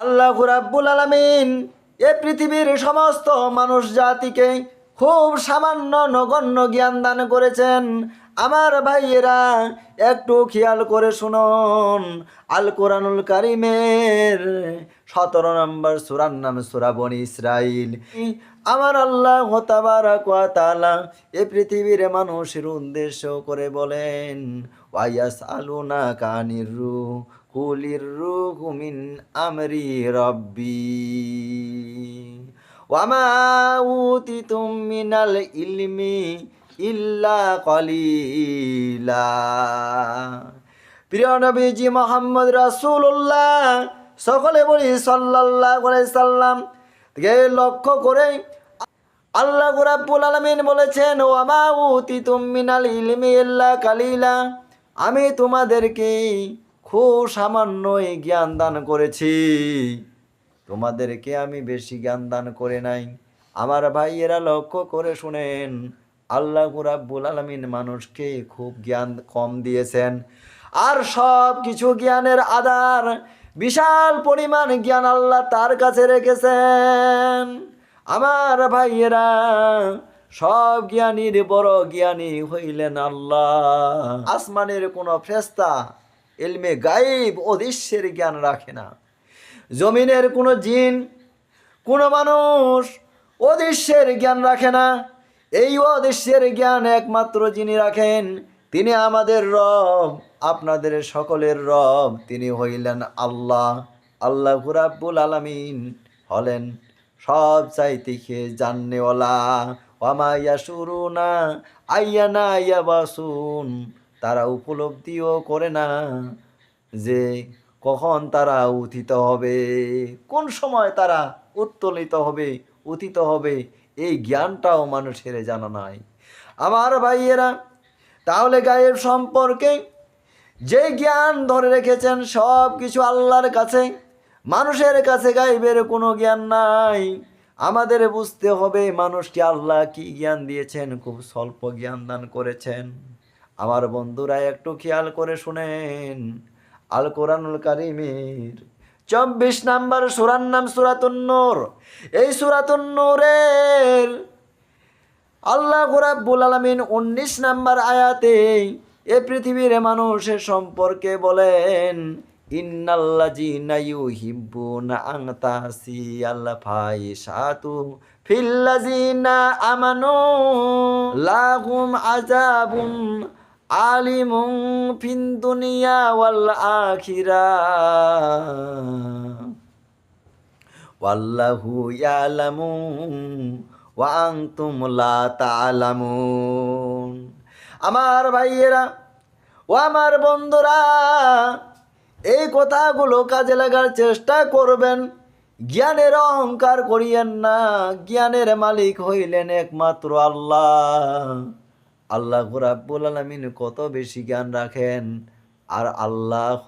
আল্লাহ রাব্বুল আলামিন এ পৃথিবীর সমস্ত মানুষ জাতিকে খুব সামান্য নগণ্য জ্ঞান দান করেছেন। আমার ভাইয়েরা, একটু খেয়াল করে শুনুন। আল কোরআনুল কারিমের সতেরো নম্বর সুরার নাম সুরা বনি ইসরাইল আমার আল্লাহ তাআলা এ পৃথিবীর মানুষের উদ্দেশ্য করে বলেন ওয়াইয়াস আলুনা কানির রু কুলির রুহু আমরি রব্বি। ওয়ামা উতিতুম মিনাল ইলমি ইল্লা কলিলা। প্রিয় নবীজি মোহাম্মদ রাসূলুল্লাহ, সকলে বলি সাল্লাল্লাহু আলাইহি সাল্লাম, কে লক্ষ্য করে আল্লাহ রাব্বুল আলামিন বলেছেন ও আমা উতিতুম মিনাল ইলমি ইল্লা কালিলা। আমি তোমাদেরকে খুব সামান্যই জ্ঞান দান করেছি। তোমাদেরকে আমি বেশি জ্ঞান দান করে নাই। আমার ভাইয়েরা লক্ষ্য করে শুনেন, আল্লাহ রাব্বুল আলামিন মানুষকে খুব জ্ঞান কম দিয়েছেন। আর সব কিছু জ্ঞানের আধার, বিশাল পরিমাণ জ্ঞান আল্লাহ তার কাছে রেখেছেন। আমার ভাইয়েরা, সব জ্ঞানীর বড় জ্ঞানী হইলেন আল্লাহ। আসমানের কোনো ফেস্তা এলমে গাইব অদৃশ্যের জ্ঞান রাখে না। জমিনের কোনো জিন, কোনো মানুষ অদৃশ্যের জ্ঞান রাখে না। এই অদৃশ্যের জ্ঞান একমাত্র যিনি রাখেন, তিনি আমাদের রব, আপনাদের সকলের রব। তিনি হইলেন আল্লাহ। আল্লাহ রাব্বুল আলামিন হলেন সব চাইতে খেয়ে জাননেওয়ালা। আইয়া না আইয়া বাসুন তারা উপলব্ধিও করে না যে কখন তারা উথিত হবে, কোন সময় তারা উত্তোলিত হবে উথিত হবে, এই জ্ঞানটাও মানুষের জানা নাই। আমার ভাইয়েরা, তাহলে গায়ের সম্পর্কে যে জ্ঞান ধরে রেখেছেন সব কিছু আল্লাহর কাছে, মানুষের কাছে গাইবের কোনো জ্ঞান নাই। আমাদের বুঝতে হবে মানুষকে আল্লাহ কি জ্ঞান দিয়েছেন, খুব স্বল্প জ্ঞান দান করেছেন। আমার বন্ধুরা একটু খেয়াল করে শুনেন। আল কোরআনুল কারিমের চব্বিশ নাম্বার সুরার নাম সুরাতুন্নূর এই সুরাতুন্নূরের আল্লাহ রাব্বুল আলামিন উনিশ নাম্বার আয়াতে এ পৃথিবীর মানুষের সম্পর্কে বলেন আমানু লাহুম আযাবুন আলিমুন ফিন ওয়াল আখিরাহ ওয়াল্লাহু ইয়ালামু ওয়া আনতুম লা তা'লামুন। আমার ভাইয়েরা ও আমার বন্ধুরা, এই কথাগুলো কাজে লাগার চেষ্টা করবেন। জ্ঞানের অহংকার করিয়েন না, জ্ঞানের মালিক হইলেন একমাত্র আল্লাহ। আল্লাহ রাব্বুল আলামিন কত বেশি জ্ঞান রাখেন? আর আল্লাহ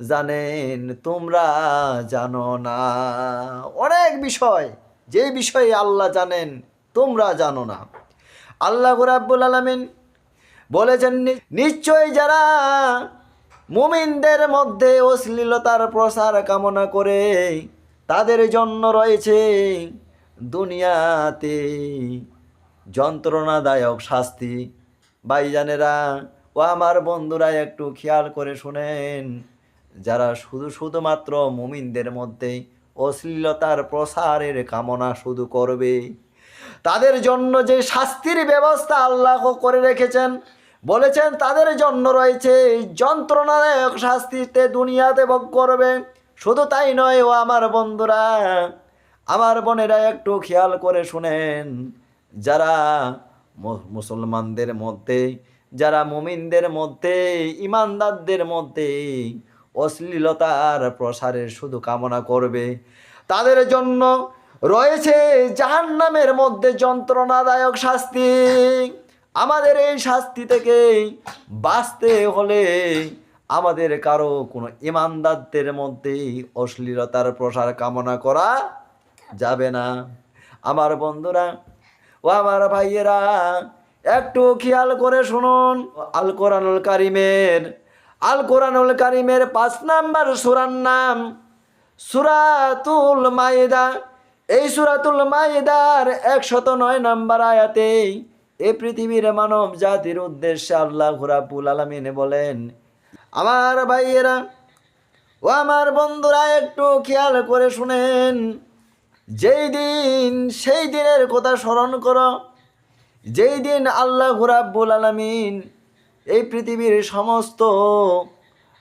জানেন, তোমরা জানো না। অনেক বিষয়, যে বিষয়ে আল্লাহ জানেন, তোমরা জানো না। আল্লাহ রাব্বুল আলামিন বলেছেন, নিশ্চয়ই যারা মুমিনদের মধ্যে অশ্লীলতার প্রসার কামনা করে, তাদের জন্য রয়েছে দুনিয়াতে যন্ত্রণাদায়ক শাস্তি। ভাইজানেরা, ও আমার বন্ধুরা, একটু খেয়াল করে শুনেন। যারা শুধু, শুধুমাত্র মুমিনদের মধ্যে অশ্লীলতার প্রসারের কামনা শুধু করবে, তাদের জন্য যে শাস্তির ব্যবস্থা আল্লাহ করে রেখেছেন, বলেছেন তাদের জন্য রয়েছে যন্ত্রণাদায়ক শাস্তিতে দুনিয়াতে ভোগ করবে। শুধু তাই নয়, ও আমার বন্ধুরা, আমার বোনেরা, একটু খেয়াল করে শুনেন। যারা মুসলমানদের মধ্যে, যারা মুমিনদের মধ্যে, ইমানদারদের মধ্যে অশ্লীলতার প্রসারের শুধু কামনা করবে, তাদের জন্য রয়েছে জাহান্নামের মধ্যে যন্ত্রণাদায়ক শাস্তি। আমাদের এই শাস্তি থেকে বাঁচতে হলে আমাদের কারও কোনো ইমানদারদের মধ্যে অশ্লীলতার প্রসার কামনা করা যাবে না। আমার বন্ধুরা ও আমার ভাইয়েরা, একটু খেয়াল করে শুনুন। আল কোরআনুল কারিমের আল কোরআনুল কারিমের পাঁচ নাম্বার সুরার নাম সুরাতুল মাইদা। এই সুরাতুল মাইদার একশত নয় নাম্বার আয়াতেই এই পৃথিবীর মানব জাতির উদ্দেশ্যে আল্লাহ রাব্বুল আলামিন বলেন, আমার ভাইয়েরা, ও আমার বন্ধুরা, একটু খেয়াল করে শুনেন। যেই দিন সেই দিনের কথা স্মরণ করো যেই দিন আল্লাহ রাব্বুল আলামিন এই পৃথিবীর সমস্ত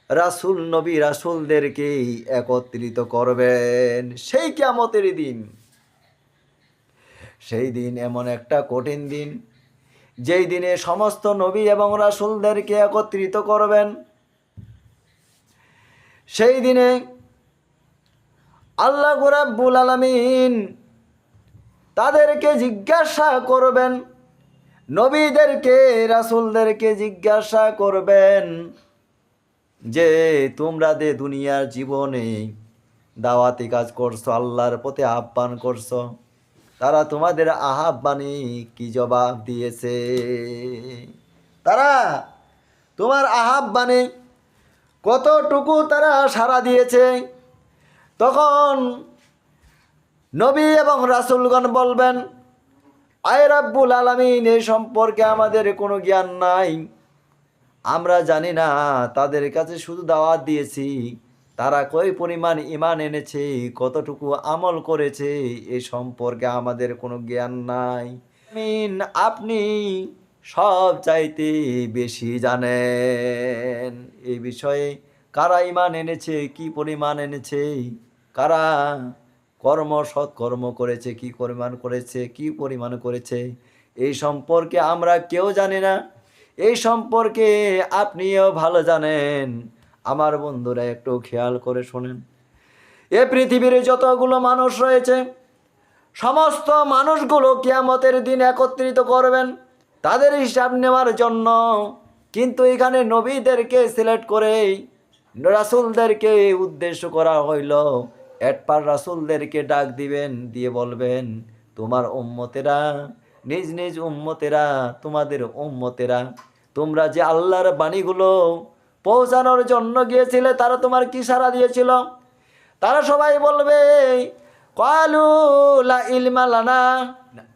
রাসূল, নবী রাসূলদেরকেই একত্রিত করবেন সেই কিয়ামতের দিন। সেই দিন এমন একটা কঠিন দিন, যেই দিনে সমস্ত নবী এবং রাসুলদেরকে একত্রিত করবেন। সেই দিনে আল্লাহ রাব্বুল আলামিন তাদেরকে জিজ্ঞাসা করবেন, নবীদেরকে, রাসুলদেরকে জিজ্ঞাসা করবেন যে, তোমরা দে দুনিয়ার জীবনে দাওয়াতি কাজ করছ, আল্লাহর পথে আহ্বান করছ, তারা তোমাদের আহ্বানে কি জবাব দিয়েছে? তারা তোমার আহ্বানে কতটুকু তারা সাড়া দিয়েছে? তখন নবী এবং রাসূলগণ বলবেন, আয় রাব্বুল আলামিন, এ সম্পর্কে আমাদের কোনো জ্ঞান নাই। আমরা জানি না তাদের কাছে শুধু দাওয়াত দিয়েছি। তারা কই পরিমাণ ইমান এনেছে, কতটুকু আমল করেছে, এ সম্পর্কে আমাদের কোনো জ্ঞান নাই। আমিন, আপনি সব চাইতে বেশি জানেন। এই বিষয়ে কারা ইমান এনেছে, কি পরিমাণ এনেছে? কারা? কর্ম সৎকর্ম করেছে, কি পরিমাণ করেছে, কি পরিমাণ করেছে? এই সম্পর্কে আমরা কেউ জানি না। এই সম্পর্কে আপনিও ভালো জানেন। আমার বন্ধুরা, একটু খেয়াল করে শোনেন। এ পৃথিবীর যতগুলো মানুষ রয়েছে, সমস্ত মানুষগুলো কিয়ামতের দিন একত্রিত করবেন, তাদের হিসাব নেওয়ার জন্য। কিন্তু এখানে নবীদেরকে সিলেক্ট করে রাসুলদেরকে উদ্দেশ্য করা হইল একবার রাসুলদেরকে ডাক দিবেন, দিয়ে বলবেন, তোমার উম্মতেরা, নিজ নিজ উম্মতেরা, তোমাদের উম্মতেরা, তোমরা যে আল্লাহর বাণীগুলো পৌঁছানোর জন্য গিয়েছিলে, তারা তোমার কি সারা দিয়েছিল? তারা সবাই বলবে লা লানা।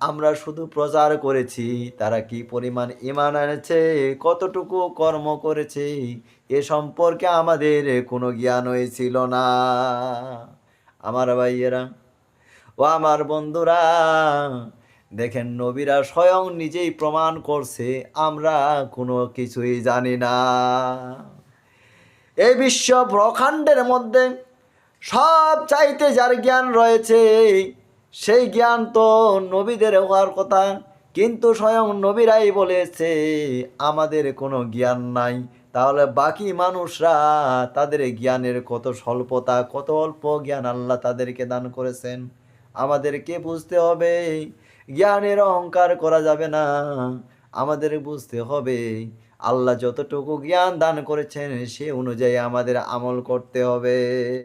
আমরা শুধু প্রচার করেছি, তারা কি পরিমাণ ইমান এনেছে, কতটুকু কর্ম করেছে, এ সম্পর্কে আমাদের কোনো জ্ঞান হয়েছিল না। আমার ভাইয়েরা ও আমার বন্ধুরা, দেখেন নবীরা স্বয়ং নিজেই প্রমাণ করছে, আমরা কোনো কিছুই জানি না। এই বিশ্ব ব্রহ্মাণ্ডের মধ্যে সব চাইতে যার জ্ঞান রয়েছে, সেই জ্ঞান তো নবীদের হওয়ার কথা, কিন্তু স্বয়ং নবীরাই বলেছে, আমাদের কোনো জ্ঞান নাই। তাহলে বাকি মানুষরা তাদের জ্ঞানের কত স্বল্পতা, কত অল্প জ্ঞান আল্লাহ তাদেরকে দান করেছেন? আমাদেরকে বুঝতে হবে, জ্ঞানের অহংকার করা যাবে না। আমাদের বুঝতে হবে, আল্লাহ যতটুকু জ্ঞান দান করেছেন, সে অনুযায়ী আমাদের আমল করতে হবে।